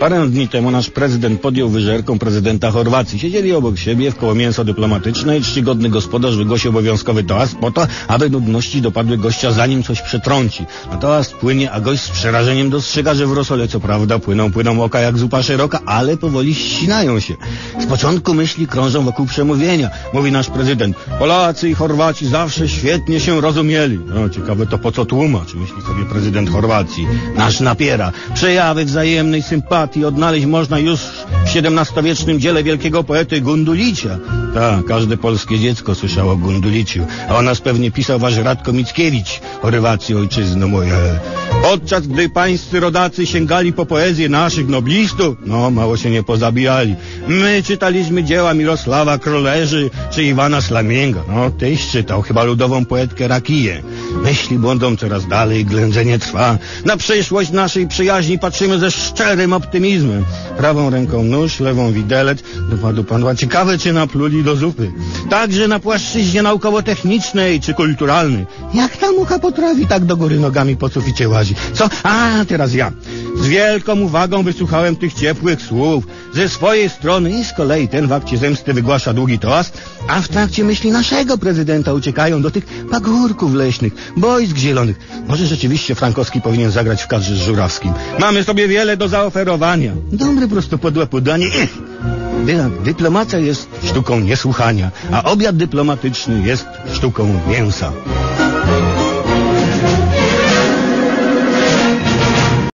Parę dni temu nasz prezydent podjął wyżerką prezydenta Chorwacji. Siedzieli obok siebie w koło mięso dyplomatyczne i czcigodny gospodarz wygłosił obowiązkowy toast po to, aby nudności dopadły gościa zanim coś przetrąci. A toast płynie, a gość z przerażeniem dostrzega, że w rosole co prawda płyną, płyną oka jak zupa szeroka, ale powoli ścinają się. Z początku myśli krążą wokół przemówienia. Mówi nasz prezydent, Polacy i Chorwaci zawsze świetnie się rozumieli. No ciekawe to po co tłumacz, myśli sobie prezydent Chorwacji. Nasz napiera. Przejawy wzajemnej sympatii odnaleźć można już w XVII-wiecznym dziele wielkiego poety Gundulicia. Tak, każde polskie dziecko słyszało o Gunduliciu, a o nas pewnie pisał wasz Radko Mickiewicz, o rywacji ojczyzno moje. Podczas gdy pańscy rodacy sięgali po poezję naszych noblistów, no mało się nie pozabijali. My czytaliśmy dzieła Mirosława Kroleży czy Iwana Slamięga. No, tyś czytał chyba ludową poetkę Rakiję. Myśli błądą coraz dalej, ględzenie trwa. Na przyszłość naszej przyjaźni patrzymy ze szczerym optymizmem. Prawą ręką nóż, lewą widelec. Dopadł pan, a ciekawe czy napluli do zupy. Także na płaszczyźnie naukowo-technicznej czy kulturalnej. Jak ta mucha potrafi tak do góry nogami po suficie łazi? Co? A, teraz ja. Z wielką uwagą wysłuchałem tych ciepłych słów. Ze swojej strony i z kolei ten w akcie zemsty wygłasza długi toast, a w trakcie myśli naszego prezydenta uciekają do tych pagórków leśnych, boisk zielonych. Może rzeczywiście Frankowski powinien zagrać w kadrze z Żurawskim. Mamy sobie wiele do zaoferowania. Dobre prostopodłe podanie. Dyplomacja jest sztuką niesłuchania, a obiad dyplomatyczny jest sztuką mięsa.